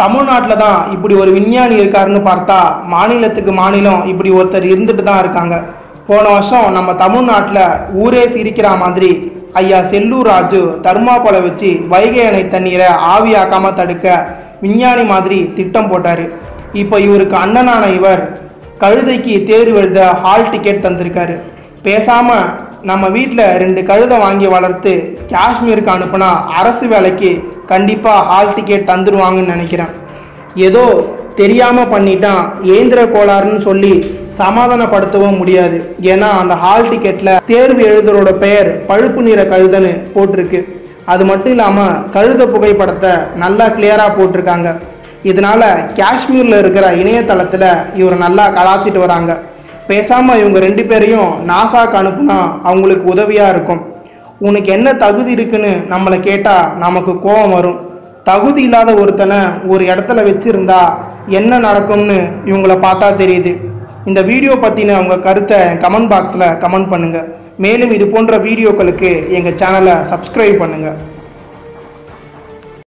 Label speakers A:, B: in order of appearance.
A: தமிழ்நாட்டில் தான் இப்படி ஒரு விஞ்ஞானி இருக்காருன்னு பார்த்தா மாநிலத்துக்கு மாநிலம் இப்படி ஒருத்தர் இருந்துட்டு தான் இருக்காங்க. போன வருஷம் நம்ம தமிழ்நாட்டில் ஊரே சிரிக்கிற மாதிரி ஐயா செல்லூர் ராஜு தர்மாக்கோலை வச்சு வைகை அணை தண்ணீரை ஆவியாக்காமல் தடுக்க விஞ்ஞானி மாதிரி திட்டம் போட்டார். இப்போ இவருக்கு அண்ணனான இவர் கழுதைக்கு தேர்வு எழுத ஹால் டிக்கெட் தந்திருக்காரு. பேசாமல் நம்ம வீட்டில் ரெண்டு கழுதை வாங்கி வளர்த்து காஷ்மீருக்கு அனுப்புனா அரசு வேலைக்கு கண்டிப்பாக ஹால் டிக்கெட் தந்துடுவாங்கன்னு நினைக்கிறேன். ஏதோ தெரியாமல் பண்ணிட்டான். ஏந்திர கோளாறுன்னு சொல்லி சமாதானப்படுத்தவும் முடியாது. ஏன்னா அந்த ஹால் டிக்கெட்டில் தேர்வு எழுதுறோட பெயர் பழுப்பு நிற கழுதன்னு போட்டிருக்கு. அது மட்டும் இல்லாமல் கழுத புகைப்படத்தை நல்லா கிளியராக போட்டிருக்காங்க. இதனால் காஷ்மீரில் இருக்கிற இணையதளத்தில் இவர் நல்லா கலாச்சிட்டு வராங்க. பேசாமல் இவங்க ரெண்டு பேரையும் நாசாக்கு அனுப்புனா அவங்களுக்கு உதவியாக இருக்கும். உனக்கு என்ன தகுதி இருக்குன்னு நம்மளை கேட்டால் நமக்கு கோபம் வரும். தகுதி இல்லாத ஒருத்தனை ஒரு இடத்துல வச்சுருந்தா என்ன நடக்கும்னு இவங்கள பார்த்தா தெரியுது. இந்த வீடியோ பற்றின உங்கள் கருத்தை கமெண்ட் பாக்ஸில் கமெண்ட் பண்ணுங்கள் மேலும் இது போன்ற வீடியோக்களுக்கு எங்கள் சேனலை சப்ஸ்கிரைப் பண்ணுங்கள்